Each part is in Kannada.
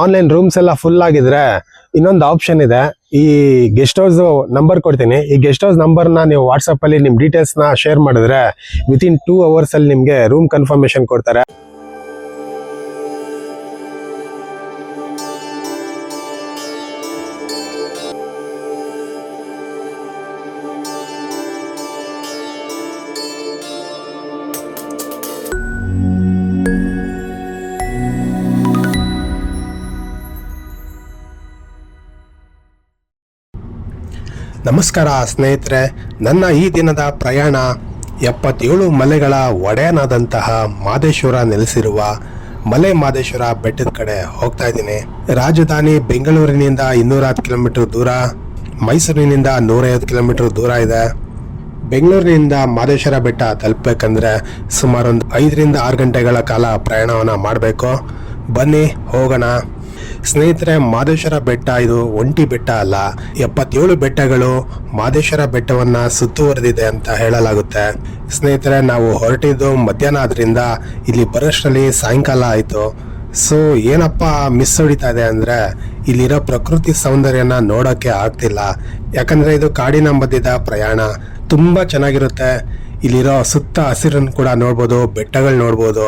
ಆನ್ಲೈನ್ ರೂಮ್ಸ್ ಎಲ್ಲ ಫುಲ್ ಆಗಿದ್ರೆ ಇನ್ನೊಂದು ಆಪ್ಷನ್ ಇದೆ. ಈ ಗೆಸ್ಟ್ ಹೌಸ್ ನಂಬರ್ ಕೊಡ್ತೀನಿ. ಈ ಗೆಸ್ಟ್ ಹೌಸ್ ನಂಬರ್ನ ನೀವು ವಾಟ್ಸಪ್ಪಲ್ಲಿ ಅಲ್ಲಿ ನಿಮ್ ಡೀಟೇಲ್ಸ್ನ ಶೇರ್ ಮಾಡಿದ್ರೆ ವಿತ್ ಇನ್ ಟೂ ಅವರ್ಸ್ ಅಲ್ಲಿ ನಿಮ್ಗೆ ರೂಮ್ ಕನ್ಫರ್ಮೇಷನ್ ಕೊಡ್ತಾರೆ. ನಮಸ್ಕಾರ ಸ್ನೇಹಿತರೆ, ನನ್ನ ಈ ದಿನದ ಪ್ರಯಾಣ ಎಪ್ಪತ್ತೇಳು ಮಲೆಗಳ ಒಡೆಯನಾದಂತಹ ಮಾದೇಶ್ವರ ನೆಲೆಸಿರುವ ಮಲೆ ಮಾದೇಶ್ವರ ಬೆಟ್ಟದ ಕಡೆ ಹೋಗ್ತಾ ಇದ್ದೀನಿ. ರಾಜಧಾನಿ ಬೆಂಗಳೂರಿನಿಂದ ಇನ್ನೂರ ಹತ್ತು ಕಿಲೋಮೀಟರ್ ದೂರ, ಮೈಸೂರಿನಿಂದ ನೂರೈವತ್ತು ಕಿಲೋಮೀಟರ್ ದೂರ ಇದೆ. ಬೆಂಗಳೂರಿನಿಂದ ಮಾದೇಶ್ವರ ಬೆಟ್ಟ ತಲುಪಬೇಕಂದ್ರೆ ಸುಮಾರು ಒಂದು ಐದರಿಂದ ಆರು ಗಂಟೆಗಳ ಕಾಲ ಪ್ರಯಾಣವನ್ನು ಮಾಡಬೇಕು. ಬನ್ನಿ, ಹೋಗೋಣ. ಸ್ನೇಹಿತರೆ, ಮಾದೇಶ್ವರ ಬೆಟ್ಟ ಇದು ಒಂಟಿ ಬೆಟ್ಟ ಅಲ್ಲ. ಎಪ್ಪತ್ತೇಳು ಬೆಟ್ಟಗಳು ಮಾದೇಶ್ವರ ಬೆಟ್ಟವನ್ನ ಸುತ್ತುವರೆದಿದೆ ಅಂತ ಹೇಳಲಾಗುತ್ತೆ. ಸ್ನೇಹಿತರೆ, ನಾವು ಹೊರಟಿದ್ದು ಮಧ್ಯಾಹ್ನ ಆದ್ರಿಂದ ಇಲ್ಲಿ ಬರೋಷ್ಟರಲ್ಲಿ ಸಾಯಂಕಾಲ ಆಯಿತು. ಸೊ ಏನಪ್ಪ ಮಿಸ್ ಹೊಡಿತಾ ಇದೆ ಅಂದ್ರೆ ಇಲ್ಲಿರೋ ಪ್ರಕೃತಿ ಸೌಂದರ್ಯನ ನೋಡೋಕ್ಕೆ ಆಗ್ತಿಲ್ಲ. ಯಾಕಂದ್ರೆ ಇದು ಕಾಡಿನ ಮಧ್ಯದ ಪ್ರಯಾಣ. ತುಂಬಾ ಚೆನ್ನಾಗಿರುತ್ತೆ. ಇಲ್ಲಿರೋ ಸುತ್ತ ಹಸಿರನ್ನು ಕೂಡ ನೋಡ್ಬೋದು, ಬೆಟ್ಟಗಳು ನೋಡ್ಬೋದು.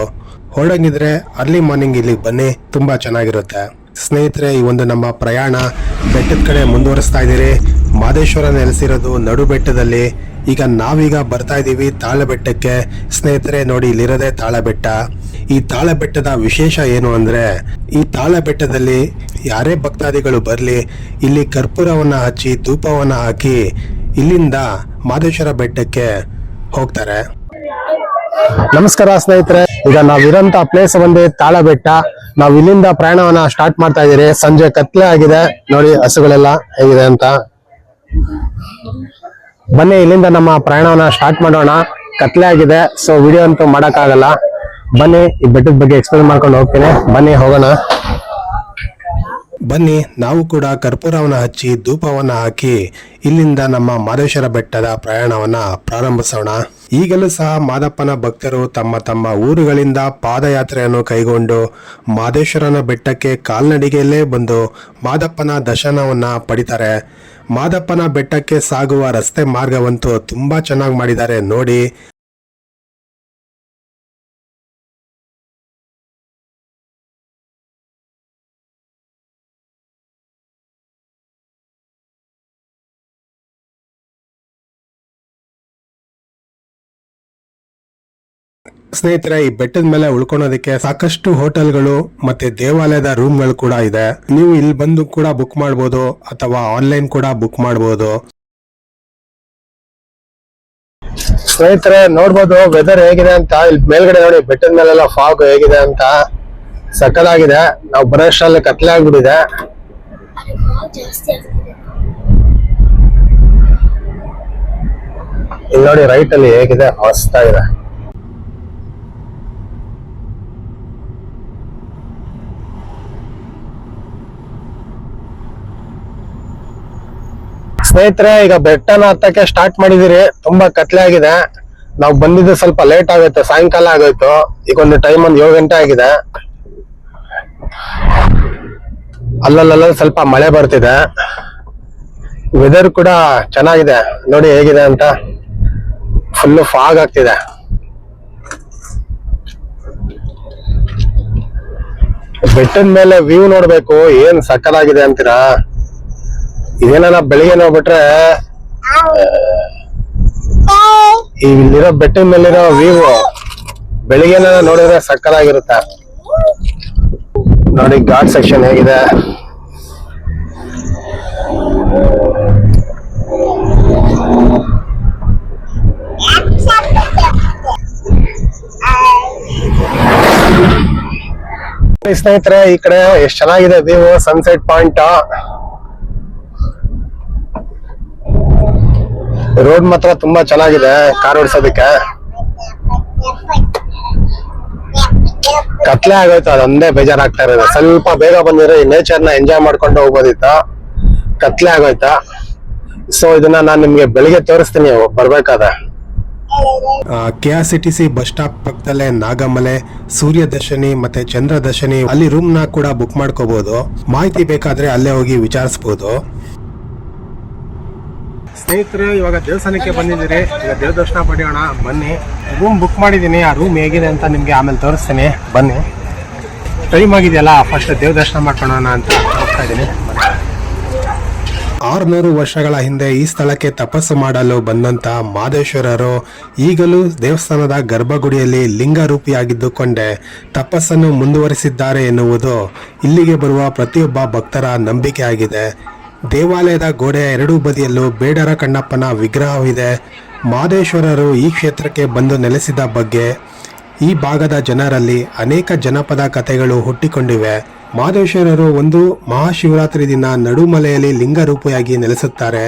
ಹೊರಡಂಗಿದ್ರೆ ಅರ್ಲಿ ಮಾರ್ನಿಂಗ್ ಇಲ್ಲಿಗೆ ಬನ್ನಿ, ತುಂಬಾ ಚೆನ್ನಾಗಿರುತ್ತೆ. ಸ್ನೇಹಿತರೆ, ಈ ಒಂದು ನಮ್ಮ ಪ್ರಯಾಣ ಬೆಟ್ಟದ ಕಡೆ ಮುಂದುವರಿಸ್ತಾ ಇದ್ದೀರಿ. ಮಾದೇಶ್ವರ ನೆಲೆಸಿರೋದು ನಡು ಬೆಟ್ಟದಲ್ಲಿ. ಈಗ ನಾವೀಗ ಬರ್ತಾ ಇದ್ದೀವಿ ತಾಳ ಬೆಟ್ಟಕ್ಕೆ ಸ್ನೇಹಿತರೆ, ನೋಡಿ, ಇಲ್ಲಿರೋದೇ ತಾಳ ಬೆಟ್ಟ ಈ ತಾಳ ಬೆಟ್ಟದ ವಿಶೇಷ ಏನು ಅಂದ್ರೆ, ಈ ತಾಳ ಬೆಟ್ಟದಲ್ಲಿ ಯಾರೇ ಭಕ್ತಾದಿಗಳು ಬರಲಿ, ಇಲ್ಲಿ ಕರ್ಪೂರವನ್ನ ಹಚ್ಚಿ, ಧೂಪವನ್ನ ಹಾಕಿ, ಇಲ್ಲಿಂದ ಮಾದೇಶ್ವರ ಬೆಟ್ಟಕ್ಕೆ ಹೋಗ್ತಾರೆ. ನಮಸ್ಕಾರ ಸ್ನೇಹಿತರೆ. ಈಗ ನಾವಿರೋಂತ ಪ್ಲೇಸ್ ಬಂದು ತಾಳ ಬೆಟ್ಟ, ನಾವ್ ಇಲ್ಲಿಂದ ಪ್ರಯಾಣವನ್ನ ಸ್ಟಾರ್ಟ್ ಮಾಡ್ತಾ ಇದೀರಿ. ಸಂಜೆ ಕತ್ಲೆ ಆಗಿದೆ. ನೋಡಿ, ಹಸುಗಳೆಲ್ಲ ಹೇಗಿದೆ ಅಂತ. ಬನ್ನಿ, ಇಲ್ಲಿಂದ ನಮ್ಮ ಪ್ರಯಾಣವನ್ನ ಸ್ಟಾರ್ಟ್ ಮಾಡೋಣ. ಕತ್ಲೆ ಆಗಿದೆ. ಸೊ ವಿಡಿಯೋ ಅಂತೂ ಮಾಡಕ್ಕಾಗಲ್ಲ. ಬನ್ನಿ, ಈ ಬೆಟ್ಟದ ಬಗ್ಗೆ ಎಕ್ಸ್ಪ್ಲೇನ್ ಮಾಡ್ಕೊಂಡು ಹೋಗ್ತೀನಿ. ಬನ್ನಿ, ಹೋಗೋಣ. ಬನ್ನಿ, ನಾವು ಕೂಡ ಕರ್ಪೂರವನ್ನ ಹಚ್ಚಿ ಧೂಪವನ್ನ ಹಾಕಿ ಇಲ್ಲಿಂದ ನಮ್ಮ ಮಾದೇಶ್ವರ ಬೆಟ್ಟದ ಪ್ರಯಾಣವನ್ನ ಪ್ರಾರಂಭಿಸೋಣ. ಈಗಲೂ ಸಹ ಮಾದಪ್ಪನ ಭಕ್ತರು ತಮ್ಮ ತಮ್ಮ ಊರುಗಳಿಂದ ಪಾದಯಾತ್ರೆಯನ್ನು ಕೈಗೊಂಡು ಮಾದೇಶ್ವರನ ಬೆಟ್ಟಕ್ಕೆ ಕಾಲ್ನಡಿಗೆಯಲ್ಲೇ ಬಂದು ಮಾದಪ್ಪನ ದರ್ಶನವನ್ನ ಪಡಿತಾರೆ. ಮಾದಪ್ಪನ ಬೆಟ್ಟಕ್ಕೆ ಸಾಗುವ ರಸ್ತೆ ಮಾರ್ಗವಂತೂ ತುಂಬಾ ಚೆನ್ನಾಗಿ ಮಾಡಿದ್ದಾರೆ. ನೋಡಿ. ಸ್ನೇಹಿತರೆ, ಈ ಬೆಟ್ಟದ ಮೇಲೆ ಉಳ್ಕೊಳೋದಕ್ಕೆ ಸಾಕಷ್ಟು ಹೋಟೆಲ್ಗಳು ಮತ್ತೆ ದೇವಾಲಯದ ರೂಮ್ಗಳು ಕೂಡ ಇದೆ. ನೀವು ಇಲ್ಲಿ ಬಂದು ಕೂಡ ಬುಕ್ ಮಾಡಬಹುದು ಅಥವಾ ಆನ್ಲೈನ್ ಕೂಡ ಬುಕ್ ಮಾಡಬಹುದು ಸ್ನೇಹಿತರೆ, ನೋಡ್ಬೋದು ವೆದರ್ ಹೇಗಿದೆ ಅಂತ. ಇಲ್ಲಿ ಮೇಲ್ಗಡೆ ನೋಡಿ, ಬೆಟ್ಟದ ಮೇಲೆಲ್ಲ ಫಾಗ್ ಹೇಗಿದೆ ಅಂತ. ಸಕ್ಕದಾಗಿದೆ ನಾವು ಬರೋಷ್ಟರಲ್ಲಿ ಕತ್ಲೆ ಆಗ್ಬಿಟ್ಟಿದೆ. ಇಲ್ಲಿ ನೋಡಿ ರೈಟ್ ಅಲ್ಲಿ ಹೇಗಿದೆ, ಹೊಸ್ತಾಗಿದೆ. ಸ್ನೇಹಿತರೆ, ಈಗ ಬೆಟ್ಟನ ಹತ್ತಕ್ಕೆ ಸ್ಟಾರ್ಟ್ ಮಾಡಿದಿರಿ ತುಂಬಾ ಕತ್ಲೆ ಆಗಿದೆ. ನಾವು ಬಂದಿದ್ದು ಸ್ವಲ್ಪ ಲೇಟ್ ಆಗುತ್ತೆ ಸಾಯಂಕಾಲ ಆಗೋಯ್ತು. ಈಗ ಒಂದು ಟೈಮ್ ಒಂದು ಏಳು ಗಂಟೆ ಆಗಿದೆ. ಅಲ್ಲಲ್ಲ ಸ್ವಲ್ಪ ಮಳೆ ಬರ್ತಿದೆ. ವೆದರ್ ಕೂಡ ಚೆನ್ನಾಗಿದೆ. ನೋಡಿ ಹೇಗಿದೆ ಅಂತ. ಫುಲ್ ಫಾಗ್ ಆಗ್ತಿದೆ. ಬೆಟ್ಟದ ಮೇಲೆ ವ್ಯೂ ನೋಡ್ಬೇಕು. ಏನ್ ಸಕ್ಕದಾಗಿದೆ ಅಂತೀರಾ? ಇದೇನ ಬೆಳಿಗ್ಗೆ ನೋಡ್ಬಿಟ್ರೆ ಇಲ್ಲಿರೋ ಬೆಟ್ಟದ ಮೇಲಿರೋ ವೀವ್ ಬೆಳಿಗ್ಗೆ ನೋಡಿದ್ರೆ ಸಕ್ಕದಾಗಿರುತ್ತೆ ನೋಡಿ ಘಾಟ್ ಸೆಕ್ಷನ್ ಹೇಗಿದೆ. ಸ್ನೇಹಿತರೆ, ಈ ಕಡೆ ಎಷ್ಟ್ ಚೆನ್ನಾಗಿದೆ ವ್ಯೂ ಸನ್ಸೆಟ್ ಪಾಯಿಂಟ್ ರೋಡ್ ಮಾತ್ರ ತುಂಬಾ ಚೆನ್ನಾಗಿದೆ ಕಾರ್ ಓಡಿಸೋದಕ್ಕೆ. ಕತ್ಲೆ ಆಗೋಯ್ತು, ಅದೊಂದೇ ಬೇಜಾರಾಗ್ತಾ ಇರೋದು. ಸ್ವಲ್ಪ ಬೇಗ ಬಂದಿದ್ರೆ ಈ ನೇಚರ್ನ ಎಂಜಾಯ್ ಮಾಡ್ಕೊಂಡು ಹೋಗ್ಬೋದಿತ್ತು? ಕತ್ಲೆ ಆಗೋಯ್ತಾ? ಸೊ ಇದನ್ನ ನಾನು ನಿಮ್ಗೆ ಬೆಳಿಗ್ಗೆ ತೋರಿಸ್ತೀನಿ, ಬರ್ಬೇಕಾದ್ರೆ. K R C T C bus stop ಪಕ್ಕದಲ್ಲೇ ನಾಗಮಲೆ ಸೂರ್ಯ ದರ್ಶನಿ ಮತ್ತೆ ಚಂದ್ರ ದರ್ಶನಿ ಅಲ್ಲಿ ರೂಮ್ನ ಕೂಡ ಬುಕ್ ಮಾಡ್ಕೋಬಹುದು ಮಾಹಿತಿ ಬೇಕಾದ್ರೆ ಅಲ್ಲೇ ಹೋಗಿ ವಿಚಾರಿಸಬಹುದು ಸ್ನೇಹಿತರೆ, ಇವಾಗ ದೇವಸ್ಥಾನಕ್ಕೆ ಬಂದಿದ್ದೀರಿ. ಈಗ ದೇವ ದರ್ಶನ ಪಡೆಯೋಣ. ಬನ್ನಿ. ರೂಮ್ ಬುಕ್ ಮಾಡಿದ್ದೀನಿ. ಆ ರೂಮ್ ಹೇಗಿದೆ ಅಂತ ನಿಮಗೆ ಆಮೇಲೆ ತೋರಿಸ್ತೀನಿ. ಬನ್ನಿ. ಟೈಮ್ ಆಗಿದೆಯಲ್ಲ ಫಸ್ಟ್ ದೇವ ದರ್ಶನ ಮಾಡ್ಕೊಳೋಣ ಅಂತ ಹೋಗ್ತಾ ಇದ್ದೀನಿ. ಆರುನೂರು ವರ್ಷಗಳ ಹಿಂದೆ ಈ ಸ್ಥಳಕ್ಕೆ ತಪಸ್ಸು ಮಾಡಲು ಬಂದಂತ ಮಾದೇಶ್ವರರು ಈಗಲೂ ದೇವಸ್ಥಾನದ ಗರ್ಭಗುಡಿಯಲ್ಲಿ ಲಿಂಗರೂಪಿಯಾಗಿದ್ದುಕೊಂಡೇ ತಪಸ್ಸನ್ನು ಮುಂದುವರಿಸಿದ್ದಾರೆ ಎನ್ನುವುದು ಇಲ್ಲಿಗೆ ಬರುವ ಪ್ರತಿಯೊಬ್ಬ ಭಕ್ತರ ನಂಬಿಕೆ ಆಗಿದೆ ದೇವಾಲಯದ ಗೋಡೆ ಎರಡೂ ಬದಿಯಲ್ಲೂ ಬೇಡರ ಕಣ್ಣಪ್ಪನ ವಿಗ್ರಹವಿದೆ. ಮಾದೇಶ್ವರರು ಈ ಕ್ಷೇತ್ರಕ್ಕೆ ಬಂದು ನೆಲೆಸಿದ ಬಗ್ಗೆ ಈ ಭಾಗದ ಜನರಲ್ಲಿ ಅನೇಕ ಜನಪದ ಕಥೆಗಳು ಹುಟ್ಟಿಕೊಂಡಿವೆ. ಮಾದೇಶ್ವರರು ಒಂದು ಮಹಾಶಿವರಾತ್ರಿ ದಿನ ನಡುಮಲೆಯಲ್ಲಿ ಲಿಂಗರೂಪಿಯಾಗಿ ನೆಲೆಸುತ್ತಾರೆ.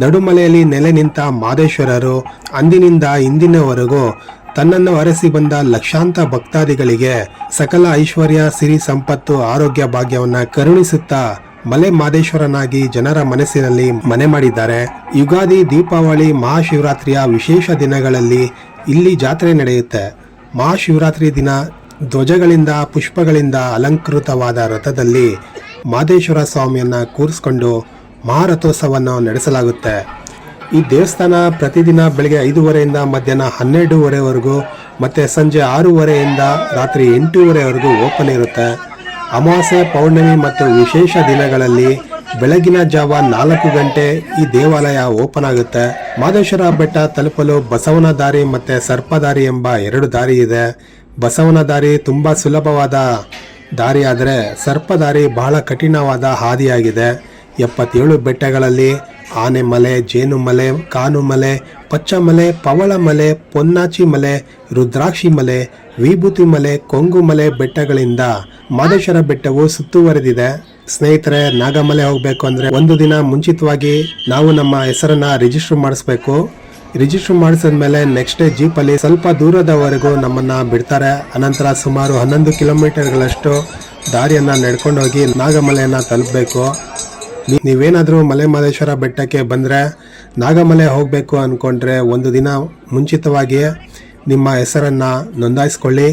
ನಡುಮಲೆಯಲ್ಲಿ ನೆಲೆ ನಿಂತ ಮಾದೇಶ್ವರರು ಅಂದಿನಿಂದ ಇಂದಿನವರೆಗೂ ತನ್ನನ್ನು ಅರಸಿ ಬಂದ ಲಕ್ಷಾಂತ ಭಕ್ತಾದಿಗಳಿಗೆ ಸಕಲ ಐಶ್ವರ್ಯ, ಸಿರಿ ಸಂಪತ್ತು, ಆರೋಗ್ಯ ಭಾಗ್ಯವನ್ನು ಕರುಣಿಸುತ್ತಾ ಮಲೆ ಮಾದೇಶ್ವರನಾಗಿ ಜನರ ಮನಸ್ಸಿನಲ್ಲಿ ಮನೆ ಮಾಡಿದ್ದಾರೆ. ಯುಗಾದಿ, ದೀಪಾವಳಿ, ಮಹಾಶಿವರಾತ್ರಿಯ ವಿಶೇಷ ದಿನಗಳಲ್ಲಿ ಇಲ್ಲಿ ಜಾತ್ರೆ ನಡೆಯುತ್ತೆ. ಮಹಾಶಿವರಾತ್ರಿ ದಿನ ಧ್ವಜಗಳಿಂದ, ಪುಷ್ಪಗಳಿಂದ ಅಲಂಕೃತವಾದ ರಥದಲ್ಲಿ ಮಾದೇಶ್ವರ ಸ್ವಾಮಿಯನ್ನು ಕೂರಿಸ್ಕೊಂಡು ಮಹಾರಥೋತ್ಸವವನ್ನು ನಡೆಸಲಾಗುತ್ತೆ. ಈ ದೇವಸ್ಥಾನ ಪ್ರತಿದಿನ ಬೆಳಗ್ಗೆ ಐದೂವರೆಯಿಂದ ಮಧ್ಯಾಹ್ನ ಹನ್ನೆರಡುವರೆವರೆಗೂ ಮತ್ತು ಸಂಜೆ ಆರೂವರೆಯಿಂದ ರಾತ್ರಿ ಎಂಟೂವರೆವರೆಗೂ ಓಪನ್ ಇರುತ್ತೆ. ಅಮಾವಾಸ್ಯೆ ಪೌರ್ಣಮಿ ಮತ್ತು ವಿಶೇಷ ದಿನಗಳಲ್ಲಿ ಬೆಳಗಿನ ಜಾವ ನಾಲ್ಕು ಗಂಟೆ ಈ ದೇವಾಲಯ ಓಪನ್ ಆಗುತ್ತೆ. ಮಾದೇಶ್ವರ ಬೆಟ್ಟ ತಲುಪಲು ಬಸವನ ದಾರಿ ಮತ್ತೆ ಸರ್ಪದಾರಿ ಎಂಬ ಎರಡು ದಾರಿ ಇದೆ. ಬಸವನ ದಾರಿ ತುಂಬಾ ಸುಲಭವಾದ ದಾರಿ ಆದರೆ ಸರ್ಪದಾರಿ ಬಹಳ ಕಠಿಣವಾದ ಹಾದಿಯಾಗಿದೆ. ಎಪ್ಪತ್ತೇಳು ಬೆಟ್ಟಗಳಲ್ಲಿ ಆನೆಮಲೆ ಜೇನುಮಲೆ ಕಾನುಮಲೆ ಪಚ್ಚಮಲೆ ಪವಳಮಲೆ ಪೊನ್ನಾಚಿ ಮಲೆ, ರುದ್ರಾಕ್ಷಿ ಮಲೆ, ವಿಭೂತಿ ಮಲೆ, ಕೊಂಗು ಮಲೆ ಬೆಟ್ಟಗಳಿಂದ ಮಾದೇಶ್ವರ ಬೆಟ್ಟವು ಸುತ್ತುವರೆದಿದೆ. ಸ್ನೇಹಿತರೆ, ನಾಗಮಲೆ ಹೋಗ್ಬೇಕು ಅಂದ್ರೆ ಒಂದು ದಿನ ಮುಂಚಿತವಾಗಿ ನಾವು ನಮ್ಮ ಹೆಸರನ್ನ ರಿಜಿಸ್ಟರ್ ಮಾಡಿಸ್ಬೇಕು. ರಿಜಿಸ್ಟರ್ ಮಾಡಿಸಿದ ಮೇಲೆ ನೆಕ್ಸ್ಟ್ ಡೇ ಜೀಪಲ್ಲಿ ಸ್ವಲ್ಪ ದೂರದವರೆಗೂ ನಮ್ಮನ್ನ ಬಿಡ್ತಾರೆ. ಅನಂತರ ಸುಮಾರು ಹನ್ನೊಂದು ಕಿಲೋಮೀಟರ್ಗಳಷ್ಟು ದಾರಿಯನ್ನ ನಡ್ಕೊಂಡು ಹೋಗಿ ನಾಗಮಲೆಯನ್ನ ತಲುಪಬೇಕು. ನೀವೇನಾದ್ರೂ ಮಲೆ ಮಹದೇಶ್ವರ ಬೆಟ್ಟಕ್ಕೆ ಬಂದರೆ ನಾಗಮಲೆ ಹೋಗಬೇಕು ಅನ್ಕೊಂಡ್ರೆ ಒಂದು ದಿನ ಮುಂಚಿತವಾಗಿ ನಿಮ್ಮ ಹೆಸರನ್ನ ನೋಂದಾಯಿಸ್ಕೊಳ್ಳಿ.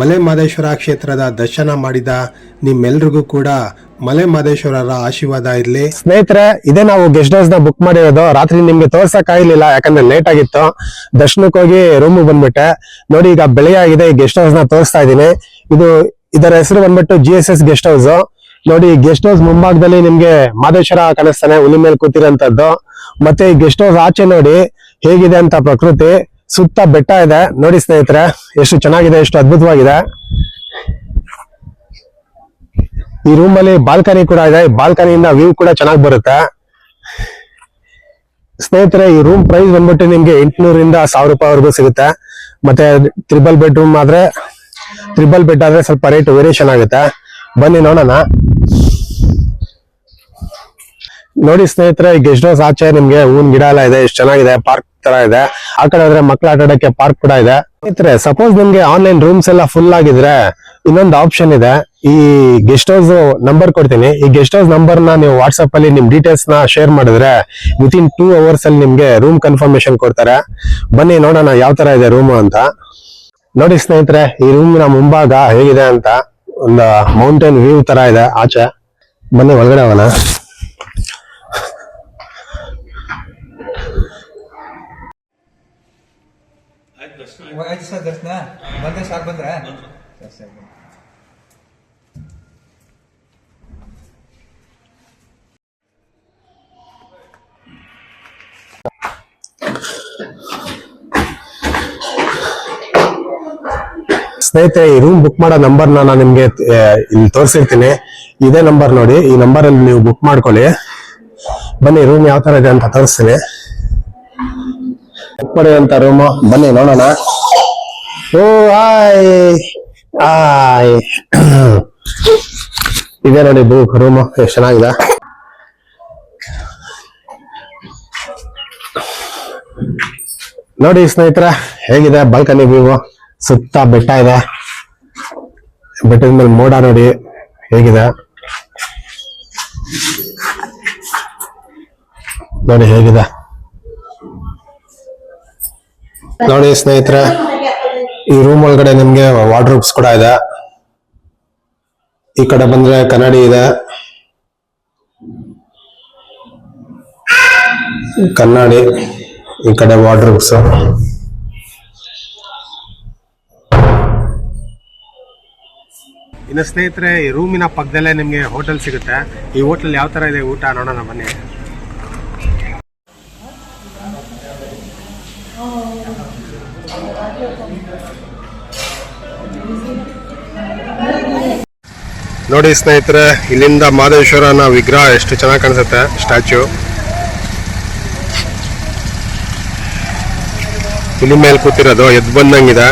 ಮಲೆ ಮಹದೇಶ್ವರ ಕ್ಷೇತ್ರದ ದರ್ಶನ ಮಾಡಿದ ನಿಮ್ಮೆಲ್ರಿಗೂ ಕೂಡ ಮಲೆ ಮಹದೇಶ್ವರರ ಆಶೀರ್ವಾದ ಇರಲಿ. ಸ್ನೇಹಿತರೆ, ಇದೇ ನಾವು ಗೆಸ್ಟ್ ಹೌಸ್ನ ಬುಕ್ ಮಾಡಿರೋದು. ರಾತ್ರಿ ನಿಮ್ಗೆ ತೋರ್ಸಕ್ ಆಗಿರ್ಲಿಲ್ಲ ಯಾಕಂದ್ರೆ ಲೇಟ್ ಆಗಿತ್ತು. ದರ್ಶನಕ್ಕೆ ಹೋಗಿ ರೂಮ್ ಬಂದ್ಬಿಟ್ಟೆ. ನೋಡಿ, ಈಗ ಬೆಳೆಯಾಗಿದೆ ಗೆಸ್ಟ್ ಹೌಸ್ನ ತೋರಿಸ್ತಾ ಇದ್ದೀನಿ. ಇದು ಇದರ ಹೆಸರು ಬಂದ್ಬಿಟ್ಟು G S S guest house ನೋಡಿ ಗೆಸ್ಟ್ ಹೌಸ್ ಮುಂಭಾಗದಲ್ಲಿ ನಿಮ್ಗೆ ಮಾದೇಶ್ವರ ಕಾಣಿಸ್ತಾನೆ, ಹುಲಿ ಮೇಲೆ ಕೂತಿರೋಂಥದ್ದು. ಮತ್ತೆ ಈ ಗೆಸ್ಟ್ ಹೌಸ್ ಆಚೆ ನೋಡಿ ಹೇಗಿದೆ ಅಂತ ಪ್ರಕೃತಿ. ಸುತ್ತ ಬೆಟ್ಟ ಇದೆ. ನೋಡಿ ಸ್ನೇಹಿತರೆ, ಎಷ್ಟು ಚೆನ್ನಾಗಿದೆ, ಎಷ್ಟು ಅದ್ಭುತವಾಗಿದೆ. ಈ ರೂಮ್ ಅಲ್ಲಿ ಬಾಲ್ಕನಿ ಕೂಡ ಇದೆ. ಬಾಲ್ಕನಿಯಿಂದ ವ್ಯೂ ಕೂಡ ಚೆನ್ನಾಗಿ ಬರುತ್ತೆ. ಸ್ನೇಹಿತರೆ, ಈ ರೂಮ್ ಪ್ರೈಸ್ ಬಂದ್ಬಿಟ್ಟು ನಿಮ್ಗೆ ಎಂಟುನೂರಿಂದ ಸಾವಿರ ರೂಪಾಯಿವರೆಗೂ ಸಿಗುತ್ತೆ. ಮತ್ತೆ ತ್ರಿಬಲ್ ಬೆಡ್ರೂಮ್ ಆದ್ರೆ ತ್ರಿಬಲ್ ಬೆಡ್ ಆದ್ರೆ ಸ್ವಲ್ಪ ರೇಟ್ ವೇರಿಯೇಷನ್ ಆಗುತ್ತೆ. ಬನ್ನಿ ನೋಡೋಣ. ನೋಡಿ ಸ್ನೇಹಿತರೆ, ಈ ಗೆಸ್ಟ್ ಹೌಸ್ ಆಚೆ ನಿಮ್ಗೆ ಹೂವಿನ ಗಿಡ ಎಲ್ಲ ಇದೆ ಎಷ್ಟು ಚೆನ್ನಾಗಿದೆ ಪಾರ್ಕ್ ತರ ಇದೆ. ಆ ಕಡೆ ಹೋದ್ರೆ ಮಕ್ಳು ಆಟ ಆಡಕ್ಕೆ ಪಾರ್ಕ್ ಕೂಡ ಇದೆ. ಸ್ನೇಹಿತರೆ ಸಪೋಸ್ ನಿಮ್ಗೆ ಆನ್ಲೈನ್ ರೂಮ್ಸ್ ಎಲ್ಲ ಫುಲ್ ಆಗಿದ್ರೆ ಇನ್ನೊಂದು ಆಪ್ಷನ್ ಇದೆ. ಈ ಗೆಸ್ಟ್ ಹೌಸ್ ನಂಬರ್ ಕೊಡ್ತೀನಿ. ಈ ಗೆಸ್ಟ್ ಹೌಸ್ ನಂಬರ್ನ ನೀವು ವಾಟ್ಸ್ಆಪ್ ಅಲ್ಲಿ ನಿಮ್ ಡೀಟೇಲ್ಸ್ನ ಶೇರ್ ಮಾಡಿದ್ರೆ ವಿತ್ ಇನ್ ಟೂ ಅವರ್ಸ್ ಅಲ್ಲಿ ನಿಮ್ಗೆ ರೂಮ್ ಕನ್ಫರ್ಮೇಶನ್ ಕೊಡ್ತಾರೆ. ಬನ್ನಿ, ನೋಡೋಣ ಯಾವ ತರ ಇದೆ ರೂಮ್ ಅಂತ. ನೋಡಿ ಸ್ನೇಹಿತರೆ, ಈ ರೂಮ್ನ ಮುಂಭಾಗ ಹೇಗಿದೆ ಅಂತ. ಒಂದು ಮೌಂಟೇನ್ ವ್ಯೂ ತರ ಇದೆ ಆಚೆ. ಬನ್ನಿ, ಒಳಗಡೆ ಹೋಗೋಣ. ಆಯ್ತು ಸರ್ ದರ್ಶನ? ಬಂದ್ರೆ ಸಾಕು ಬಂದ್ರೆ? ಸರಿ ಸರಿ ಸ್ನೇಹಿತರೆ ಈ ರೂಮ್ ಬುಕ್ ಮಾಡೋ ನಂಬರ್ ನಾನು ನಿಮ್ಗೆ ಇಲ್ಲಿ ತೋರಿಸಿರ್ತೀನಿ. ಇದೇ ನಂಬರ್ ನೋಡಿ ಈ ನಂಬರ್ ಅಲ್ಲಿ ನೀವು ಬುಕ್ ಮಾಡ್ಕೊಳ್ಳಿ. ಬನ್ನಿ ರೂಮ್ ಯಾವ ತರ ಇದೆ ಅಂತ ತೋರಿಸ್ತೀನಿ. ಬುಕ್ ಮಾಡಿದಂತ ರೂಮ್ ಬನ್ನಿ ನೋಡೋಣ. ಓ, ಆಯ್ ಆಯ್. ಇದೆ ನೋಡಿ ಬುಕ್ ರೂಮ್ ಎಷ್ಟು ಚೆನ್ನಾಗಿದೆ? ನೋಡಿ ಸ್ನೇಹಿತರ, ಹೇಗಿದೆ ಬಾಲ್ಕನಿ ವ್ಯೂ ಸುತ್ತ ಬೆಟ್ಟ ಇದೆ. ಬೆಟ್ಟದ ಮೇಲೆ ಮೋಡ ನೋಡಿ, ಹೇಗಿದೆ? ನೋಡಿ ಹೇಗಿದೆ? ನೋಡಿ ಸ್ನೇಹಿತರೆ ಈ ರೂಮ್ ಒಳಗಡೆ ನಿಮ್ಗೆ ವಾರ್ಡ್ರೂಬ್ಸ್ ಕೂಡ ಇದೆ. ಈ ಕಡೆ ಬಂದ್ರೆ ಕನ್ನಡಿ ಇದೆ. ಕನ್ನಡಿ, ಈ ಕಡೆ ವಾರ್ಡ್ರೂಬ್ಸ್ ಇನ್ನು ಸ್ನೇಹಿತರೆ, ಈ ರೂಮಿನ ಪಕ್ಕದಲ್ಲೇ ನಿಮ್ಗೆ ಹೋಟೆಲ್ ಸಿಗುತ್ತೆ. ಈ ಹೋಟೆಲ್ ಯಾವ ತರ ಇದೆ ಊಟ ನೋಡೋಣ ಬನ್ನಿ. ನೋಡಿ ಸ್ನೇಹಿತರೆ ಇಲ್ಲಿಂದ ಮಹದೇಶ್ವರನ ವಿಗ್ರಹ ಎಷ್ಟು ಚೆನ್ನಾಗಿ ಕಾಣಿಸುತ್ತೆ ಸ್ಟ್ಯಾಚು ಇಲ್ಲಿ ಮೇಲೆ ಕೂತಿರೋದು ಎದ್ದು ಬಂದಂಗಿದೆ.